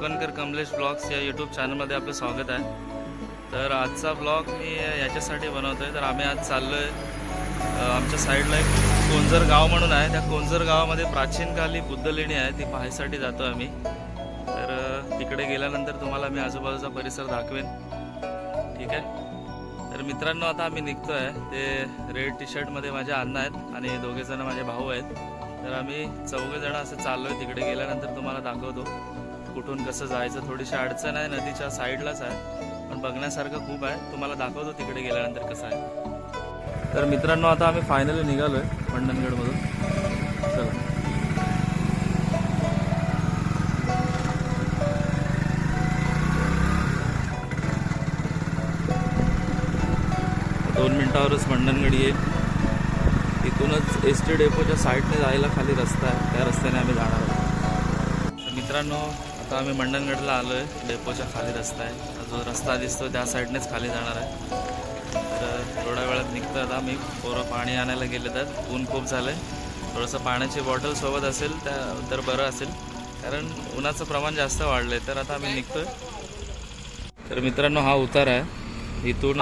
कोकणकर Kamlesh blogs या YouTube चॅनलमध्ये आपलं स्वागत आहे. तर आजचा ब्लॉग मी याच्यासाठी बनवतो आहे तर आम्ही आज चाललो आहे आमच्या साईडला एक कोंजर गाव म्हणून आहे. त्या कोंजर गावामध्ये प्राचीन काली बुद्ध लेणी आहे. ती पाहायसाठी जातो आम्ही. तर तिकडे गेल्यानंतर तुम्हाला मी आजूबाजूचा परिसर दाखवेन. ठीक आहे? तर मित्रांनो आता आम्ही निघतो आहे ते रेड टी शर्टमध्ये माझे अण्णा आहेत आणि दोघेजणं माझे भाऊ आहेत. तर आम्ही चौघेजणं असं चाललो आहे तिकडे. गेल्यानंतर तुम्हाला दाखवतो. कुठून कसं जायचं थोडीशी अडचण आहे नदीच्या साईडलाच आहे. पण बघण्यासारखं खूप आहे. तुम्हाला दाखवतो तिकडे गेल्यानंतर कसं आहे. तर मित्रांनो आता आम्ही फायनली निघालो आहे मंडणगडमधून. चला. दोन मिनिटावरच मंडणगड येईल. तिथूनच एस टी डेपोच्या साईडने जायला खाली रस्ता आहे. त्या रस्त्याने आम्ही जाणार आहोत. मित्रांनो आता आम्ही मंडणगडला आलो आहे डेपोच्या खाली रस्ता आहे. जो रस्ता दिसतो त्या साईडनेच खाली जाणार आहे. तर थोड्या वेळात निघतो आता आम्ही. पोरं पाणी आणायला गेले तर ऊन खूप झालं आहे थोडंसं पाण्याची बॉटल सोबत असेल त्या तर बरं असेल. कारण उन्हाचं प्रमाण जास्त वाढलं आहे तर आता आम्ही निघतो तर मित्रांनो हा उतार आहे. इथून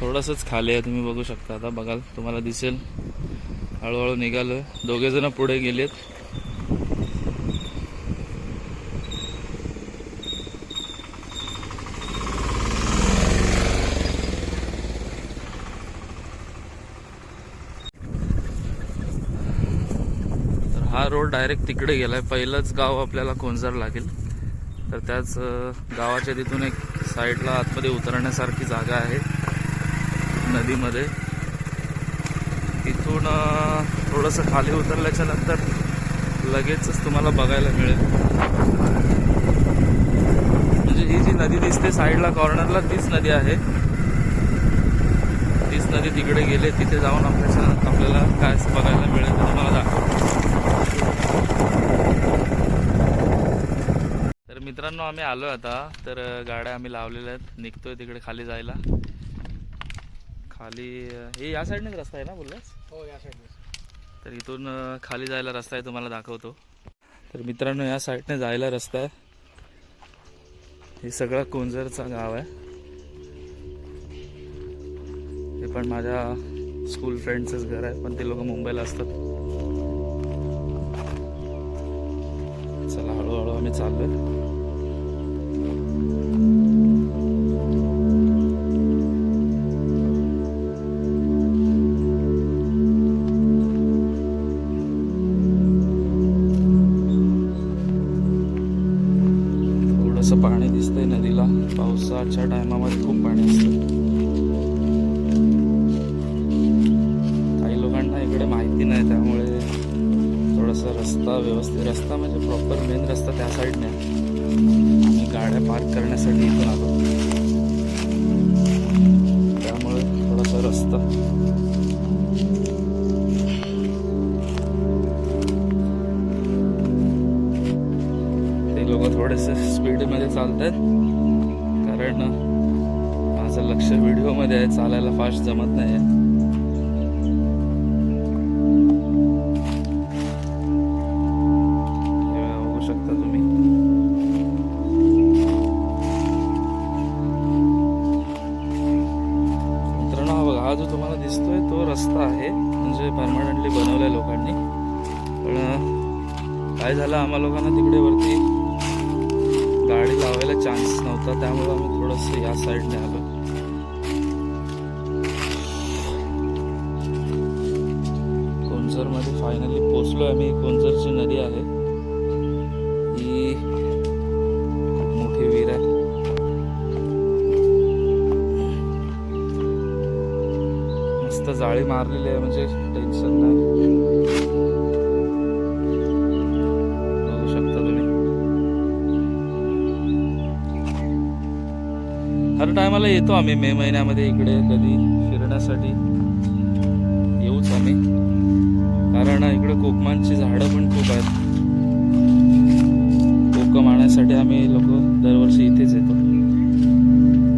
थोडंसंच खाली आहे. तुम्ही बघू शकता आता. बघाल तुम्हाला दिसेल. हळूहळू निघालो दोघेजणं पुढे गेलेत तर हा रोड डायरेक्ट तिकडे गेलाय. पहिलंच गाव आपल्याला कोंजर लागेल. तर त्याच गावाच्या तिथून एक साईडला आतमध्ये उतरण्यासारखी जागा आहे. नदीमध्ये. तिथून थोडंसं खाली उतरल्याच्या नंतर लगेचच तुम्हाला बघायला मिळेल. म्हणजे ही जी नदी दिसते साईडला कॉर्नरला तीच नदी आहे. तीच नदी तिकडे गेले तिथे जाऊन आपल्याच्या आपल्याला काय बघायला मिळेल ते तुम्हाला दाखवतो तर मित्रांनो आम्ही आलो आता. तर गाड्या आम्ही लावलेल्या आहेत. निघतोय तिकडे खाली जायला. खाली हे या साईडनेच रस्ता आहे ना बोललास? हो या साईडने तर इथून खाली जायला रस्ता आहे तुम्हाला दाखवतो. तर मित्रांनो या साईडने जायला रस्ता आहे. हे सगळं कोंजरचा गाव आहे. हे पण माझ्या स्कूल फ्रेंडचंच घर आहे पण ते लोक मुंबईला असतात. चला हळूहळू आम्ही चाललोय. ते लोक थोडेसे स्पीडमध्ये चालत आहेत कारण माझं लक्ष व्हिडिओमध्ये आहे चालायला फास्ट जमत नाही आहे होता त्यामुळे आम्ही थोडंसं या साईडने आलो. कोंझरमध्ये फायनली पोचलो आम्ही. कोंझरची नदी आहे. ही मोठी विहीर आहे. मस्त जाळी मारलेली आहे म्हणजे तुम्हाला येतो आम्ही मे महिन्यामध्ये इकडे कधी फिरण्यासाठी. येऊच आम्ही. कारण इकडे कोकमांची झाडं पण खूप आहेत. कोकम आणण्यासाठी आम्ही लोक दरवर्षी इथेच येतो.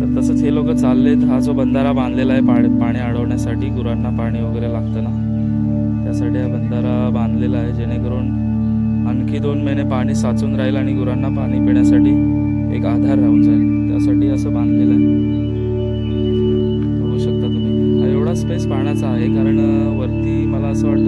तर तसंच हे लोक चाललेत. हा जो बंधारा बांधलेला आहे पाणी पाणी अडवण्यासाठी गुरांना पाणी वगैरे लागतं ना. त्यासाठी हा बंधारा बांधलेला आहे जेणेकरून आणखी दोन महिने पाणी साचून राहील आणि गुरांना पाणी पिण्यासाठी एक आधार राहून जाईल. त्याच्यासाठी असं बांधलेलं आहे. बघू शकता तुम्ही. एवढा स्पेस पाहण्याचा आहे कारण वरती मला असं वाटतं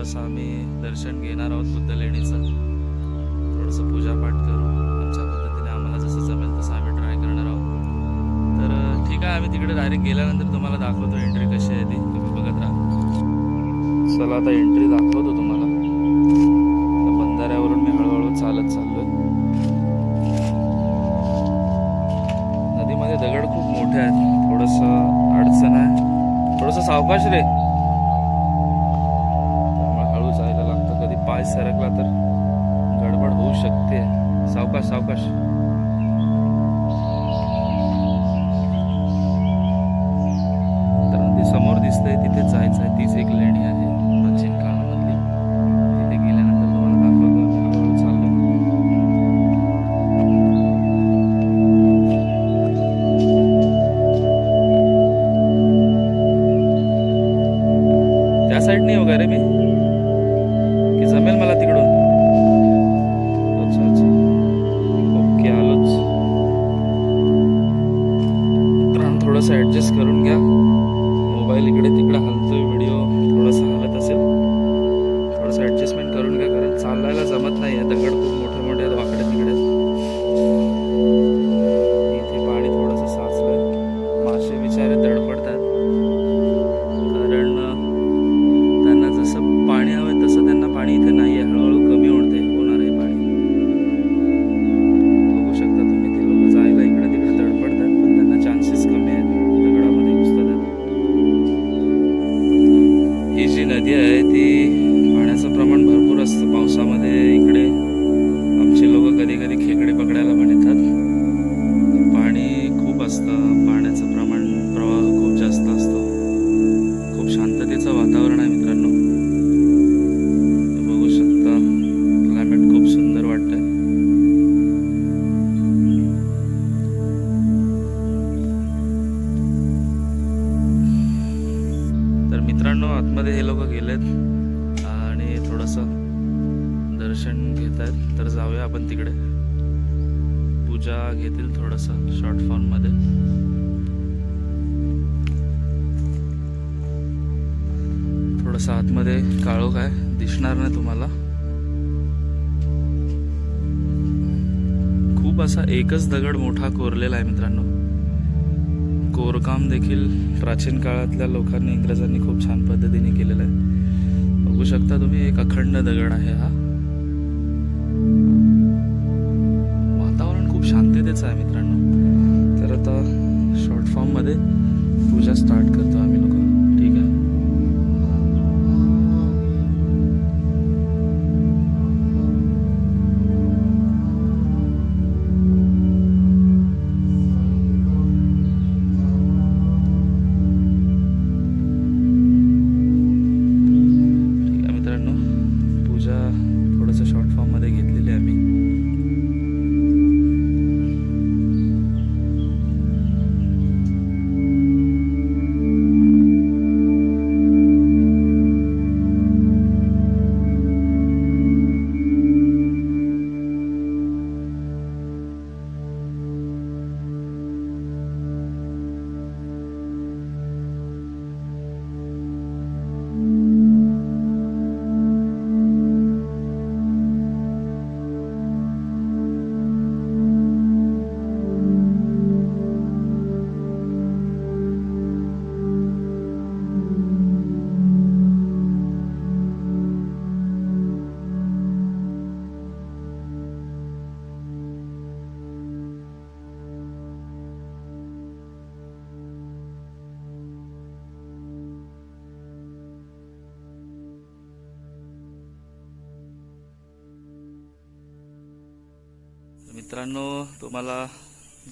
थोडस आम्ही दर्शन घेणार आहोत बुद्ध लेडीजचं थोडंसं पूजापाठ करू. आमच्या पद्धतीने आम्हाला जसं जमेल तसं आम्ही ट्राय करणार आहोत. तर ठीक आहे आम्ही तिकडे डायरेक्ट गेल्यानंतर तुम्हाला दाखवतो एंट्री कशी आहे ती. तुम्ही बघत राहा. चला आता एंट्री दाखवतो तर मित्रांनो आतमध्ये हे लोक गेलेत आणि थोडंसं दर्शन घेत आहेत तर जाऊया आपण तिकडे. पूजा घेतील थोडंसं शॉर्ट फॉर्ममध्ये थोडंसं आतमध्ये काळो काय दिसणार नाही तुम्हाला. खूप असा एकच दगड मोठा कोरलेला आहे मित्रांनो. कोरकाम देखील प्राचीन काळातल्या लोकांनी इंग्रजांनी खूप छान पद्धतीने केलेलं आहे. बघू शकता तुम्ही एक अखंड दगड आहे हा. वातावरण खूप शांततेच आहे मित्रांनो. तर आता शॉर्ट फॉर्ममध्ये पूजा स्टार्ट करतो आम्ही. मित्रांनो तुम्हाला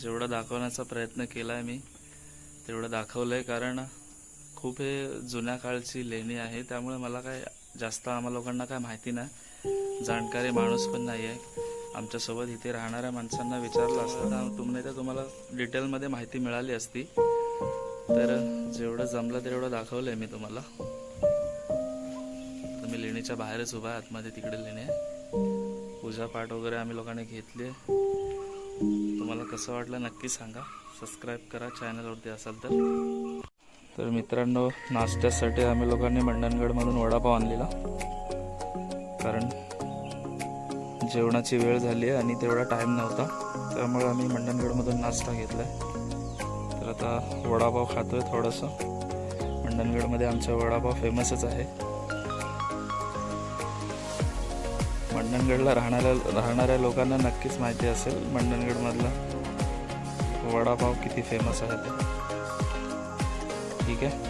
जेवढं दाखवण्याचा प्रयत्न केला आहे मी तेवढं दाखवलं आहे कारण खूप हे जुन्या काळची लेणी आहे त्यामुळे मला काय जास्त आम्हा लोकांना काय माहिती नाही. जाणकारी माणूस पण नाही आहे आमच्यासोबत इथे राहणाऱ्या माणसांना विचारलं असतं तर तुम्ही तर तुम्हाला डिटेलमध्ये माहिती मिळाली असती. तर जेवढं जमलं तेवढं दाखवलं आहे मी तुम्हाला. तुम्ही लेणीच्या बाहेरच उभा आतमध्ये तिकडे लेणी आहे पूजापाठ वगैरे आम्ही लोकांनी घेतली आहे तुम्हाला कसं वाटलं नक्की सांगा. सबस्क्राईब करा चॅनलवरती असाल तर. तर मित्रांनो नाश्त्यासाठी आम्ही लोकांनी मंडणगडमधून वडापाव आणलेला. कारण जेवणाची वेळ झाली आहे आणि तेवढा टाईम नव्हता. त्यामुळे आम्ही मंडणगडमधून नाश्ता घेतला आहे तर आता वडापाव खातोय थोडंसं. मंडणगडमध्ये आमचा वडापाव फेमसच आहे. मंडणगडला राहणाऱ्या राहणाऱ्या लोकांना नक्कीच माहिती असेल. मंडणगडमधला वडापाव किती फेमस आहे ते. ठीक आहे?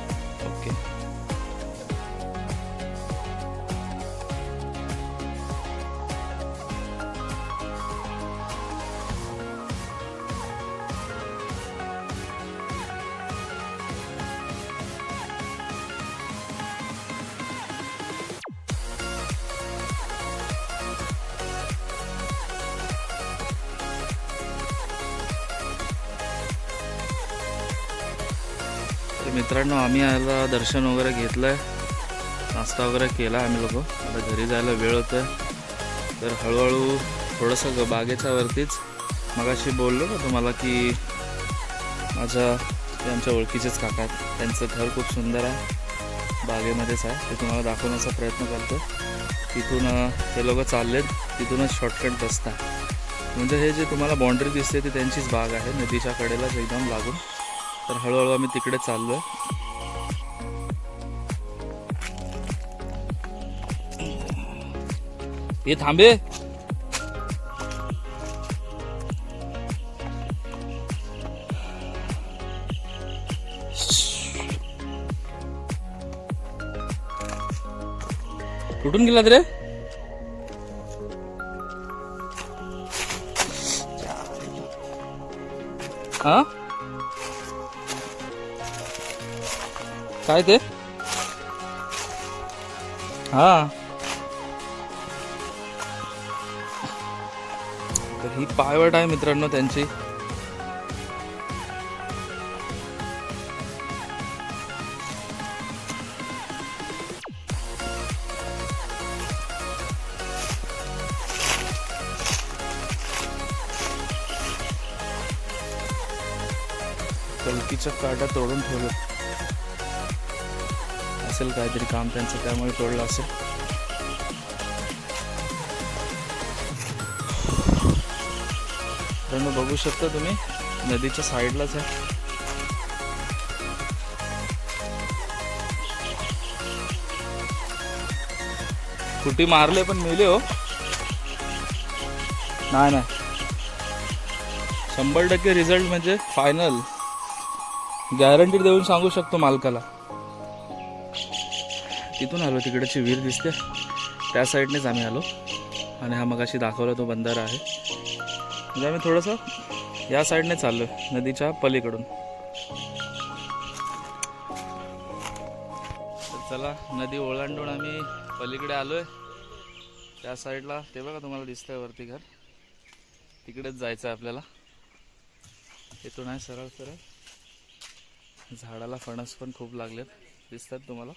मित्रांनो आम्ही याला दर्शन वगैरे घेतलं आहे नाश्ता वगैरे केला आम्ही लोक. आता घरी जायला वेळ होतं तर हळूहळू थोडंसं ग- बागेच्या वरतीच मगाशी बोललो ना तुम्हाला की माझ्या ते आमच्या ओळखीचेच काका त्यांचं घर खूप सुंदर आहे. बागेमध्येच आहे. ते तुम्हाला दाखवण्याचा प्रयत्न करतो तिथून ते लोक चाललेत. तिथूनच शॉर्टकट रस्ता म्हणजे हे जे तुम्हाला बाउंड्री दिसते ती त्यांचीच बाग आहे. नदीच्या कडेलाच एकदम लागून. तर हळूहळू आम्ही तिकडे चाललो आहे हे थांबे. कुठून गेला रे? हा? काय ते? हा. ही पायवट आहे मित्रांनो त्यांची. कलकीच्या काटा तोडून ठेवलं. असेल काहीतरी काम त्यांचं त्यामुळे तोडलं असेल. मित्रांनो बघू शकता तुम्ही नदीच्या साईडलाच आहे. कुटी मारले पण मेले हो. नाही नाही. शंभर टक्के रिझल्ट म्हणजे फायनल गॅरंटी देऊन सांगू शकतो मालकाला. तिथून आलो तिकडची विहीर दिसते. त्या साईडनेच आम्ही आलो. आणि हा मगाशी दाखवला तो बंधारा आहे. म्हणजे आम्ही थोडंसं या साईडने चाललो नदीच्या पलीकडून. तर चला नदी ओलांडून आम्ही पलीकडे आलोय. त्या साईडला ते बघा तुम्हाला दिसतंय वरती घर. तिकडेच जायचं आहे आपल्याला. इथून आहे सरळ सरळ. झाडाला फणस पण खूप लागलेत. दिसतात तुम्हाला.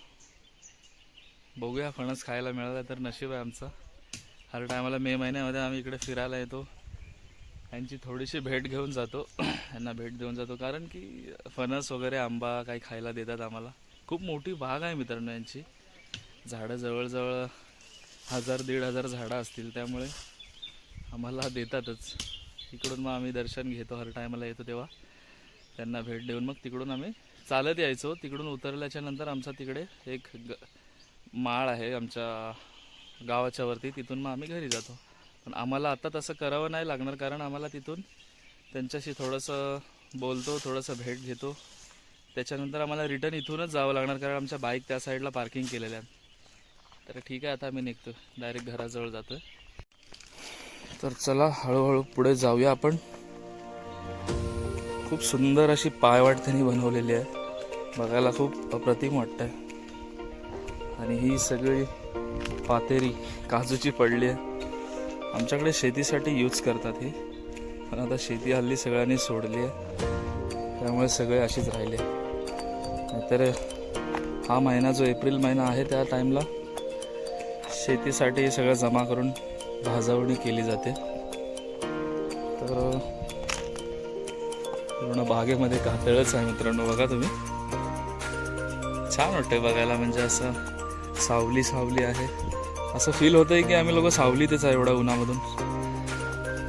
बघूया फणस खायला मिळाला तर नशीब आहे आमचं. हर टायमाला मे महिन्यामध्ये आम्ही इकडे फिरायला येतो. यांची थोडीशी भेट घेऊन जातो. यांना भेट देऊन जातो. कारण की फणस वगैरे आंबा काही खायला देतात आम्हाला. खूप मोठी बाग आहे मित्रांनो यांची. झाडं जवळजवळ हजार दीड हजार झाडं असतील त्यामुळे आम्हाला देतातच. इकडून मग आम्ही दर्शन घेतो. हर टायमाला येतो तेव्हा. त्यांना भेट देऊन मग तिकडून आम्ही चालत यायचो. तिकडून उतरल्याच्या नंतर आमचा तिकडे एक ग माळ आहे आमच्या गावाच्या वरती. तिथून मग आम्ही घरी जातो. पण आम्हाला आता तसं करावं नाही लागणार कारण आम्हाला तिथून त्यांच्याशी थोडंसं बोलतो थोडंसं भेट घेतो. त्याच्यानंतर आम्हाला रिटर्न इथूनच जावं लागणार कारण आमच्या बाईक त्या साईडला पार्किंग केलेल्या आहेत. तर ठीक आहे आता आम्ही निघतो डायरेक्ट घराजवळ जातो तर चला हळूहळू पुढे जाऊया आपण. खूप सुंदर अशी पायवाट त्यांनी बनवलेली आहे. बघायला खूप अप्रतिम वाटतंय. आणि ही सगळी पातेरी काजूची पडली आहे. आमच्याकडे शेतीसाठी यूज करतात ही. पण आता शेती हल्ली सगळ्यांनी सोडली आहे. त्यामुळे सगळे अशीच राहिले. नाहीतर हा महिना जो एप्रिल महिना आहे त्या टाईमला शेतीसाठी सगळं जमा करून भाजवणी केली जाते. तर पूर्ण बागेमध्ये कातळच आहे मित्रांनो बघा तुम्ही. छान वाटतंय बघायला म्हणजे असं सावली सावली आहे. असं फील होतंय की आम्ही लोक सावलीतच आहे एवढ्या उन्हामधून.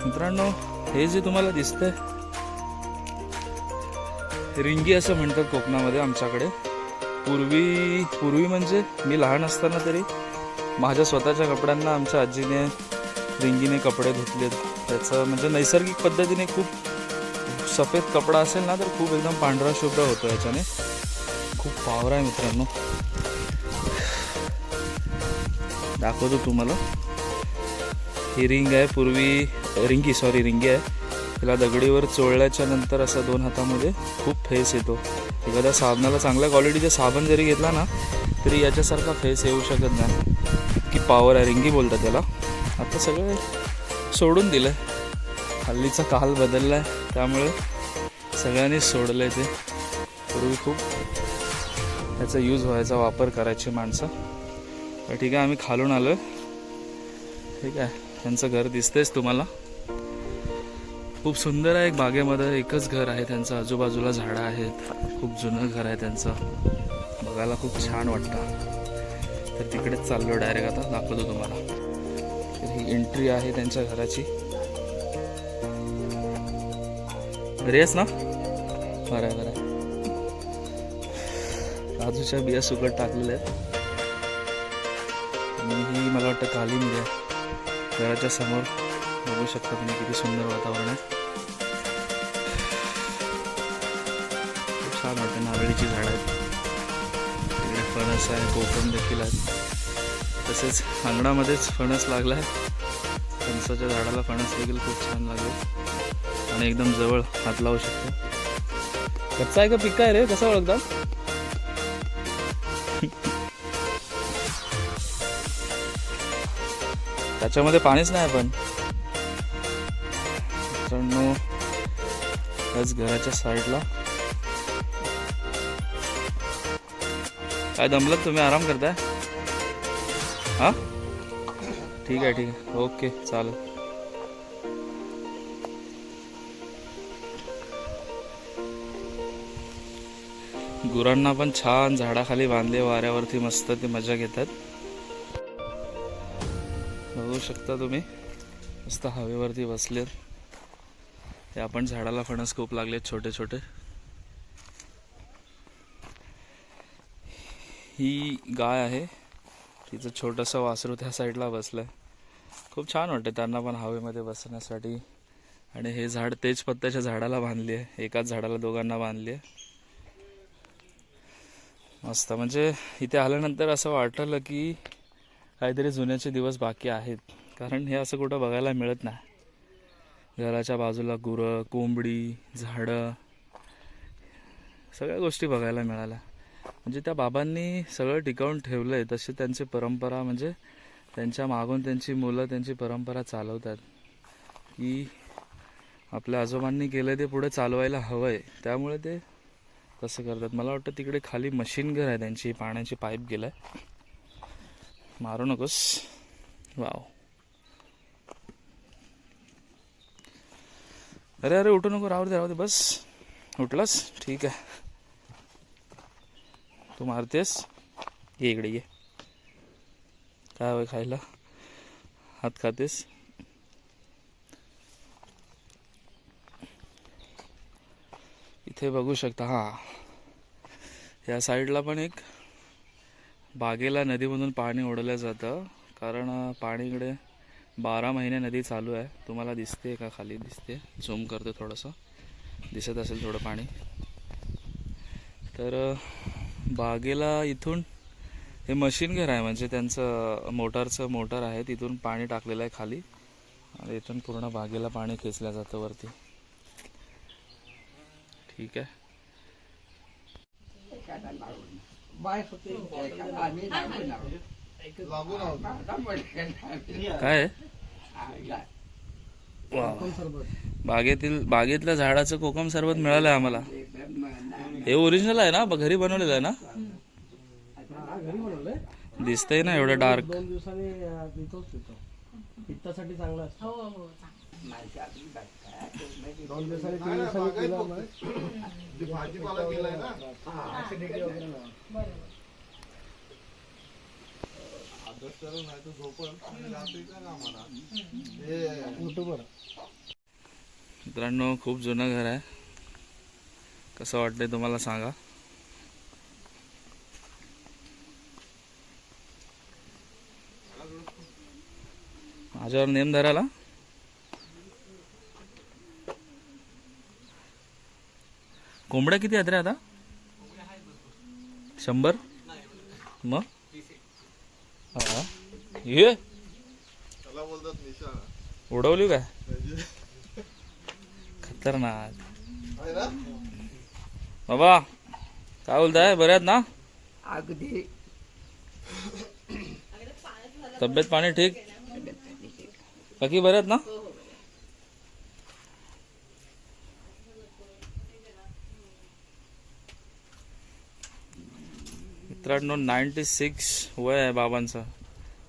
मित्रांनो हे जे तुम्हाला दिसतंय रिंगी असं म्हणतात कोकणामध्ये आमच्याकडे. पूर्वी पूर्वी म्हणजे मी लहान असताना तरी माझ्या स्वतःच्या कपड्यांना आमच्या आजीने रिंगीने कपडे धुतलेत त्याचं म्हणजे नैसर्गिक पद्धतीने खूप सफेद कपडा असेल ना तर खूप एकदम पांढरा शुभ्र होतो याच्याने. खूप पावर आहे मित्रांनो. दाखवतो तुम्हाला. ही रिंग आहे पूर्वी रिंगी सॉरी रिंगी आहे. तिला दगडीवर चोळल्याच्या नंतर असा दोन हातामध्ये खूप फेस येतो. एखाद्या साबणाला चांगल्या क्वालिटीचा साबण जरी घेतला ना तरी याच्यासारखा फेस येऊ शकत नाही. की पॉवर आहे रिंगी बोलतात त्याला. आता सगळे सोडून दिलं हल्लीचा काल बदलला आहे त्यामुळे सगळ्यांनी सोडलं आहे ते. पूर्वी खूप याचा यूज व्हायचा वापर करायची माणसं. तर ठीक आहे आम्ही खालून आलो ठीक आहे त्यांचं घर दिसतंयच तुम्हाला. खूप सुंदर आहे एक बागेमध्ये एकच घर आहे त्यांचं आजूबाजूला झाडं आहेत. खूप जुनं घर आहे त्यांचं. बघायला खूप छान वाटतं. तर तिकडेच चाललो डायरेक्ट आता दाखवतो तुम्हाला. तर ही एंट्री आहे त्यांच्या घराची. घरी आहेस ना? बरं आहे बरं आहे. काजूच्या बिया सुकट टाकलेल्या आहेत. ही मला वाटतं काली मिरी आहे. घराच्या समोर बघू शकता तुम्ही किती सुंदर वातावरण आहे. खूप छान वाटतं नारळीची झाडं आहेत. तिकडे फणस आहे कोकम देखील आहेत. तसेच अंगणामध्येच फणस लागला आहे. फणसाच्या झाडाला फणस देखील खूप छान लागले. आणि एकदम जवळ हात लावू शकतो. कच्चा आहे का? पिका आहे रे? कसं ओळखतात? त्याच्यामध्ये पाणीच नाही पण मित्रांनो त्याच घराच्या साईडला. काय दमलं तुम्ही? आराम करताय? हा? ठीक आहे ठीक आहे. ओके चालेल. गुरांना पण छान झाडाखाली बांधले वाऱ्यावरती मस्त ते मजा घेतात. शकता तुम्ही. मस्त हवेवरती बसलेत. ते आपण झाडाला फणस खूप लागलेत छोटे छोटे. ही गाय आहे. तिचं छोटंसं वासरू त्या साईडला बसलंय. खूप छान वाटते त्यांना पण हवेमध्ये बसण्यासाठी. आणि हे झाड तेजपत्त्याच्या झाडाला बांधली आहे. एकाच झाडाला दोघांना बांधली आहे. मस्त. म्हणजे इथे आल्यानंतर असं वाटलं की काहीतरी जुन्याचे दिवस बाकी आहेत. कारण हे असं कुठं बघायला मिळत नाही. घराच्या बाजूला गुरं कोंबडी झाडं सगळ्या गोष्टी बघायला मिळाल्या. म्हणजे त्या बाबांनी सगळं टिकवून ठेवलं आहे तशी त्यांची परंपरा म्हणजे त्यांच्या मागून त्यांची मुलं त्यांची परंपरा चालवतात. की आपल्या आजोबांनी केलं ते पुढे चालवायला हवं आहे त्यामुळे ते तसं करतात. मला वाटतं तिकडे खाली मशीन घर आहे त्यांची. पाण्याची पाईप गेलं आहे मारू नकोस. वाव. अरे अरे उठू नको राहू दे राहू दे बस. उठलास? ठीक आहे. तू मारतेस? ये इकडे ये. काय हवं खायला? हात खातेस? इथे बघू शकता हा. या साईडला पण एक बागेला नदीमधून पाणी ओढलं जातं. कारण पाणी इकडे बारा महिने नदी चालू आहे. तुम्हाला दिसते का खाली? दिसते झूम करतो थोडंसं. दिसत असेल थोडं पाणी. तर बागेला इथून हे मशीन घर आहे. म्हणजे त्यांचं मोटारचं मोटर आहे. तिथून पाणी टाकलेलं आहे खाली. आणि इथून पूर्ण बागेला पाणी खेचलं जातं वरती. ठीक आहे. काय बागेतील बागेतल्या झाडाचं कोकम सरबत मिळालंय आम्हाला. हे ओरिजिनल आहे ना? घरी बनवलेलं आहे ना? दिसतंय ना एवढं डार्क दोन दिवसांनी पित्तासाठी चांगला असतो. चांगलं. दोन दिवसांनी तीन दिवसांनी पिला ना भाजीपाला केलाय ना acidity वगैरे नाही. बरोबर. अभ्यास नाही तर झोपण आणि रात्री काय आम्हाला हे. युट्यूबवर मित्रांनो खूप जुनं घर आहे. कसं वाटतंय तुम्हाला सांगा? माझ्यावर नेम धराला कोंबड्या किती आहेत रे आता? शंभर? मग? हा. ये. उडवली काय? खतरनाक. बाबा काय बोलताय? बरे आहेत ना? अगदी. तब्येत पाणी ठीक? बाकी बरे आहेत ना? मित्रांनो नाईन्टी सिक्स वय आहे बाबांचं.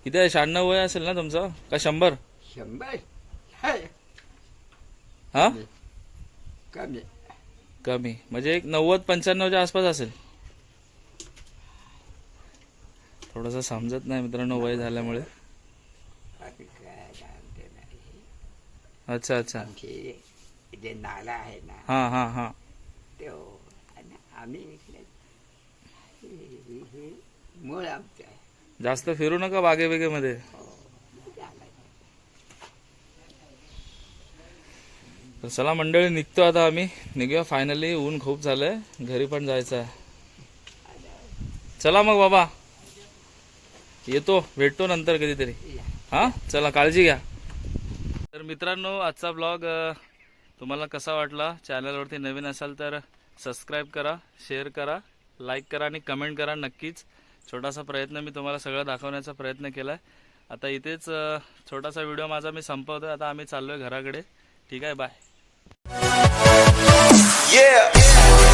किती आहे? शहाण्णव वय असेल ना तुमचं? का शंभर? शंभर? हाय, हा? कमी. कमी. म्हणजे एक नव्वद पंच्याण्णवच्या आसपास असेल. थोडंसं समजत नाही मित्रांनो वय झाल्यामुळे. बाकी काय सांगते नाही अच्छा अच्छा. आमचे जे नाला आहे ना हा हा हा. तो आणि आम्ही हे- मूळ आहे जास्त फिरू नका बागे बिगेमध्ये तर चला मंडळी निघतो आता आम्ही. निघूया फायनली ऊन खूप झालंय. घरी पण जायचं आहे. चला मग बाबा. येतो भेटतो नंतर कधीतरी. हा? चला काळजी घ्या. तर मित्रांनो आजचा ब्लॉग तुम्हाला कसा वाटला? चॅनलवरती नवीन असाल तर सबस्क्राईब करा शेअर करा. लाईक करा आणि कमेंट करा. नक्कीच छोटासा प्रयत्न मी तुम्हाला सगळं दाखवण्याचा प्रयत्न केला आहे आता इथेच छोटासा व्हिडिओ माझा मी संपवतोय. आता आम्ही चाललोय घराकडे. ठीक आहे बाय Yeah.